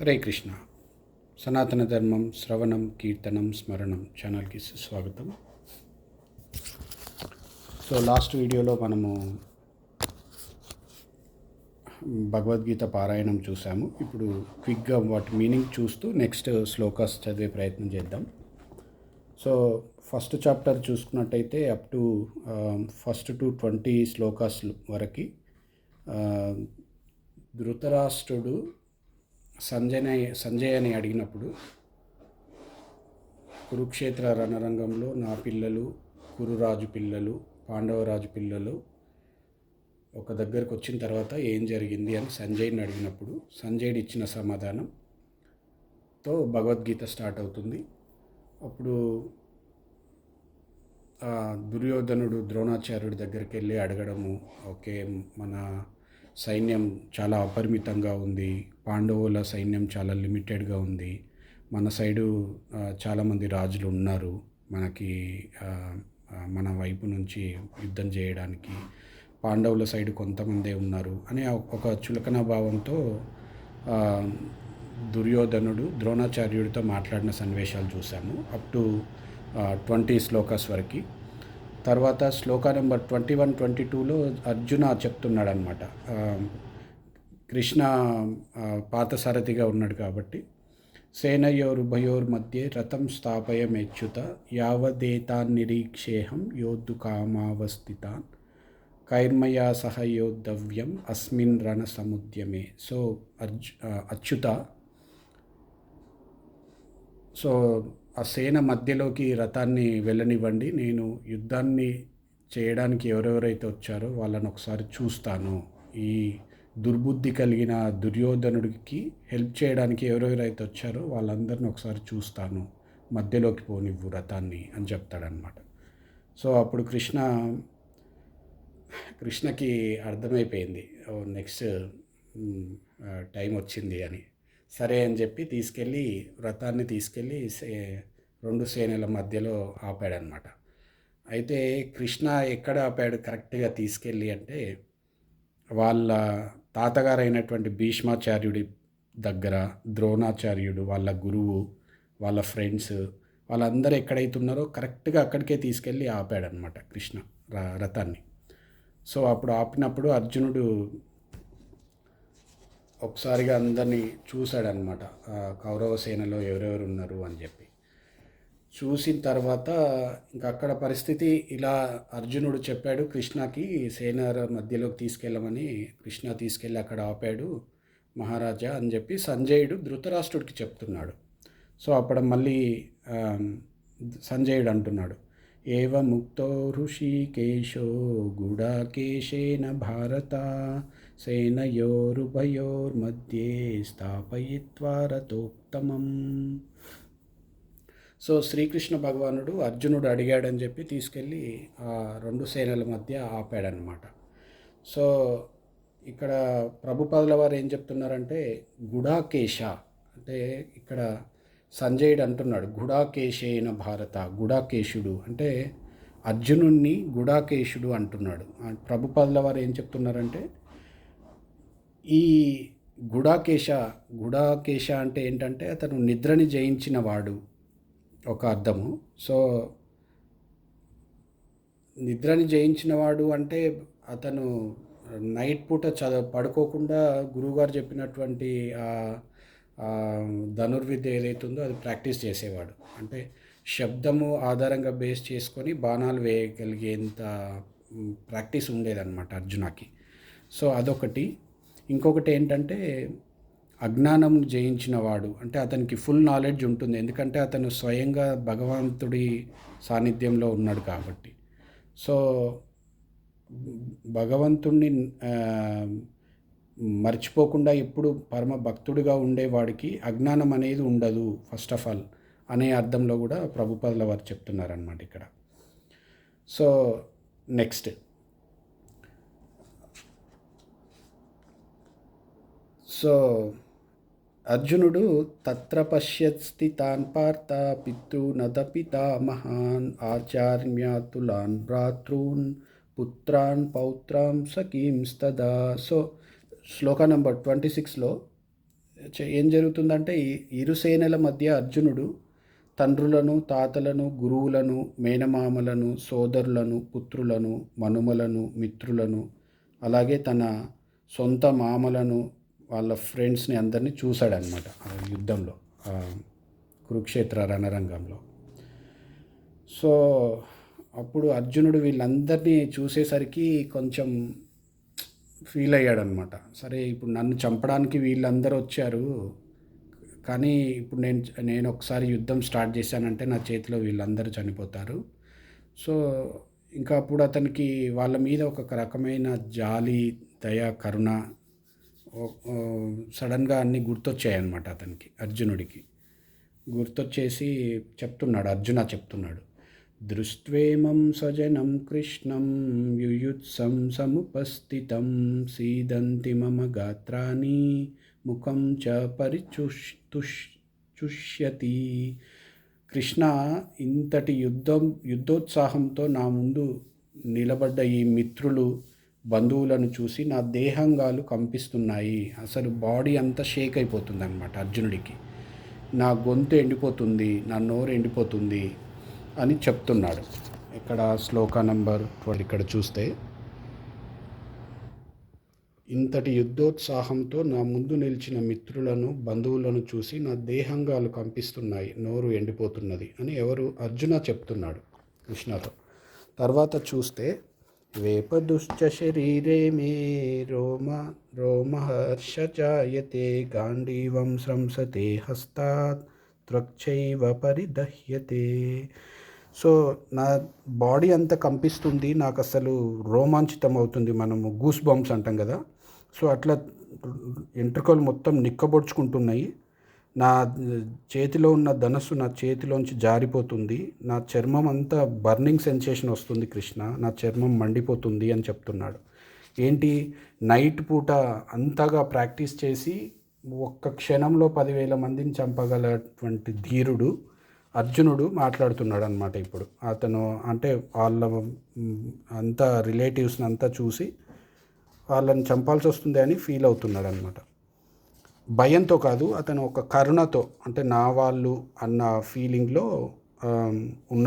హరే కృష్ణ. సనాతన ధర్మం శ్రవణం కీర్తనం స్మరణం ఛానల్కి స్వాగతం సో లాస్ట్ వీడియోలో మనము భగవద్గీత పారాయణం చూసాము. ఇప్పుడు క్విక్గా వాటి మీనింగ్ చూస్తూ నెక్స్ట్ శ్లోకాస్ చదివే ప్రయత్నం చేద్దాం. సో ఫస్ట్ చాప్టర్ చూసుకున్నట్టయితే up to first to twenty shlokas వరకు ధృతరాష్ట్రుడు సంజయ్ సంజయ్ అని అడిగినప్పుడు కురుక్షేత్ర రణరంగంలో నా పిల్లలు కురురాజు పిల్లలు పాండవరాజు పిల్లలు ఒక దగ్గరకు వచ్చిన తర్వాత ఏం జరిగింది అని సంజయ్ని అడిగినప్పుడు సంజయ్ని ఇచ్చిన సమాధానంతో భగవద్గీత స్టార్ట్ అవుతుంది. అప్పుడు దుర్యోధనుడు ద్రోణాచార్యుడి దగ్గరికి వెళ్ళి అడగడము ఓకే మన సైన్యం చాలా అపరిమితంగా ఉంది. పాండవుల సైన్యం చాలా లిమిటెడ్గా ఉంది. మన సైడు చాలామంది రాజులు ఉన్నారు. మనకి మన వైపు నుంచి యుద్ధం చేయడానికి. పాండవుల సైడ్ కొంతమందే ఉన్నారు అని ఒక చులకన భావంతో దుర్యోధనుడు ద్రోణాచార్యుడితో మాట్లాడిన సన్నివేశాలు చూసాము అప్ టు ట్వంటీ శ్లోకాస్ వరకు. తర్వాత శ్లోక నెంబర్ ట్వంటీ వన్ ట్వంటీ టూలో అర్జున చెప్తున్నాడు అనమాట కృష్ణ పాతసారథిగా ఉన్నాడు కాబట్టి సేనయోరుభయోర్ మధ్య రథం స్థాపయమేచ్యుత యావదేతాన్ నిరీక్షేహం యోద్ధు కామావస్థితాన్ కైర్మయా సహ యోద్ధవ్యం అస్మిన్ రణ సముద్యమే సో అర్జు అచ్యుత సో ఆ సేన మధ్యలోకి రథాన్ని వెళ్ళనివ్వండి. నేను యుద్ధాన్ని చేయడానికి ఎవరెవరైతే వచ్చారో వాళ్ళని ఒకసారి చూస్తాను. ఈ దుర్బుద్ధి కలిగిన దుర్యోధనుడికి హెల్ప్ చేయడానికి ఎవరెవరైతే వచ్చారో వాళ్ళందరిని ఒకసారి చూస్తాను. మధ్యలోకి పోనివ్వు రథాన్ని అని చెప్తాడనమాట సో అప్పుడు కృష్ణ కృష్ణకి అర్థమైపోయింది. నెక్స్ట్ టైం వచ్చింది అని. సరే అని చెప్పి తీసుకెళ్ళి వ్రతాన్ని తీసుకెళ్ళి రెండు సేనల మధ్యలో ఆపాడనమాట. అయితే కృష్ణ ఎక్కడ ఆపాడు కరెక్ట్గా తీసుకెళ్ళి అంటే వాళ్ళ తాతగారు అయినటువంటి భీష్మాచార్యుడి దగ్గర ద్రోణాచార్యుడు వాళ్ళ గురువు వాళ్ళ ఫ్రెండ్స్ వాళ్ళందరూ ఎక్కడైతే ఉన్నారో కరెక్ట్గా అక్కడికే తీసుకెళ్ళి ఆపాడనమాట కృష్ణ రథాన్ని సో అప్పుడు ఆపినప్పుడు అర్జునుడు ఒకసారిగా అందరినీ చూశాడనమాట. కౌరవ సేనలో ఎవరెవరు ఉన్నారు అని చెప్పి. చూసిన తర్వాత ఇంకా అక్కడ పరిస్థితి ఇలా అర్జునుడు చెప్పాడు కృష్ణకి సేన మధ్యలోకి తీసుకెళ్ళమని కృష్ణ తీసుకెళ్ళి అక్కడ ఆపాడు మహారాజా అని చెప్పి సంజయుడు ధృతరాష్ట్రుడికి చెప్తున్నాడు. సో అప్పుడు మళ్ళీ సంజయుడు అంటున్నాడు. ఏవ ముక్తో ఋషికేశో గుడాకేశేన భారత సేనయోరుభయోర్మధ్యే స్థాపయిత్వా రథోత్తమం. సో శ్రీకృష్ణ భగవానుడు అర్జునుడు అడిగాడని చెప్పి తీసుకెళ్ళి ఆ రెండు సేనల మధ్య ఆపాడనమాట. సో ఇక్కడ ప్రభుపాదుల వారు ఏం చెప్తున్నారంటే గుడాకేశ అంటే ఇక్కడ సంజయుడు అంటున్నాడు గుడాకేశైన భారత గుడాకేశుడు అంటే అర్జునుణ్ణి గుడాకేశుడు అంటున్నాడు. ప్రభుపాదుల వారు ఏం చెప్తున్నారంటే ఈ గుడాకేశ గుడాకేశ అంటే ఏంటంటే అతను నిద్రని జయించిన వాడు ఒక అర్థము. సో నిద్రని జయించినవాడు అంటే అతను నైట్ పూట చదవ పడుకోకుండా గురువుగారు చెప్పినటువంటి ధనుర్విద్య ఏదైతుందో అది ప్రాక్టీస్ చేసేవాడు. అంటే శబ్దము ఆధారంగా బేస్ చేసుకొని బాణాలు వేయగలిగేంత ప్రాక్టీస్ ఉండేదన్నమాట అర్జునకి. సో అదొకటి. ఇంకొకటి ఏంటంటే అజ్ఞానం జయించిన వాడు అంటే అతనికి ఫుల్ నాలెడ్జ్ ఉంటుంది. ఎందుకంటే అతను స్వయంగా భగవంతుడి సాన్నిధ్యంలో ఉన్నాడు కాబట్టి. సో భగవంతుణ్ణి మర్చిపోకుండా ఎప్పుడు పరమ భక్తుడిగా ఉండేవాడికి అజ్ఞానం అనేది ఉండదు ఫస్ట్ ఆఫ్ ఆల్ అనే అర్థంలో కూడా ప్రభుపదుల వారు చెప్తున్నారనమాట ఇక్కడ. సో నెక్స్ట్ సో అర్జునుడు తత్ర పశ్యత్స్తి తాన్ పార్త పితృనత పితామహాన్ ఆచార్యాతులాన్ భ్రాతృన్ పుత్రాన్ పౌత్రాం సఖీంస్తదా. సో శ్లోక నెంబర్ ట్వంటీ సిక్స్లో చే- ఏం జరుగుతుందంటే ఇరు సేనల మధ్య అర్జునుడు తండ్రులను తాతలను గురువులను మేనమామలను సోదరులను పుత్రులను మనుమలను మిత్రులను అలాగే తన సొంత మామలను వాళ్ళ ఫ్రెండ్స్ని అందరినీ చూశాడనమాట ఆ యుద్ధంలో కురుక్షేత్ర రణరంగంలో. సో అప్పుడు అర్జునుడు వీళ్ళందరినీ చూసేసరికి కొంచెం ఫీల్ అయ్యాడనమాట. సరే ఇప్పుడు నన్ను చంపడానికి వీళ్ళందరూ వచ్చారు. కానీ ఇప్పుడు నేను నేను ఒకసారి యుద్ధం స్టార్ట్ చేశానంటే నా చేతిలో వీళ్ళందరూ చనిపోతారు. సో ఇంకా అప్పుడు అతనికి వాళ్ళ మీద ఒక రకమైన జాలి దయ కరుణ సడన్గా అన్నీ గుర్తొచ్చాయన్నమాట అతనికి అర్జునుడికి. గుర్తొచ్చేసి చెప్తున్నాడు అర్జున చెప్తున్నాడు. దృష్ట్వేమం సజనం కృష్ణం యుయుత్సం సముపస్థితం సీదంతి మమ గాత్రాన్ని ముఖం చ పరిచుష్ చుష్యతి కృష్ణ ఇంతటి యుద్ధం యుద్ధోత్సాహంతో నా ముందు నిలబడ్డ ఈ మిత్రులు బంధువులను చూసి నా దేహంగాలు కంపిస్తున్నాయి. అసలు బాడీ అంతా షేక్ అయిపోతుంది అనమాట అర్జునుడికి. నా గొంతు ఎండిపోతుంది నా నోరు ఎండిపోతుంది అని చెప్తున్నాడు. ఇక్కడ శ్లోక నంబర్ ట్వెల్వ్ ఇక్కడ చూస్తే ఇంతటి యుద్ధోత్సాహంతో నా ముందు నిలిచిన మిత్రులను బంధువులను చూసి నా దేహంగాలు కంపిస్తున్నాయి నోరు ఎండిపోతున్నది అని ఎవరు అర్జున చెప్తున్నాడు కృష్ణతో. తర్వాత చూస్తే వేపదుశ్చ శరీరే మే రోమ రోమహర్ష జాయతే గాంధీవం స్రంసతే హస్తాత్ త్వక్షైవ పరిదహ్యతే. సో నా బాడీ అంతా కంపిస్తుంది నాకు అసలు రోమాంచితం అవుతుంది మనము గూస్ బాంబ్స్ అంటాం కదా. సో అట్లా ఎంట్రుకలు మొత్తం నిక్కబొడుచుకుంటున్నాయి. నా చేతిలో ఉన్న ధనస్సు నా చేతిలోంచి జారిపోతుంది. నా చర్మం అంతా బర్నింగ్ సెన్సేషన్ వస్తుంది కృష్ణ. నా చర్మం మండిపోతుంది అని చెప్తున్నాడు. ఏంటి? నైట్ పూట అంతగా ప్రాక్టీస్ చేసి ఒక్క క్షణంలో పదివేల మందిని చంపగలటువంటి ధీరుడు అర్జునుడు మాట్లాడుతున్నాడు అనమాట ఇప్పుడు. అతను అంటే వాళ్ళ అంతా రిలేటివ్స్ని అంతా చూసి వాళ్ళని చంపాల్సి వస్తుంది అని ఫీల్ అవుతున్నాడు అనమాట భయంతో కాదు అతను ఒక కరుణతో అంటే నా వాళ్ళు అన్న ఫీలింగ్లో ఉన్న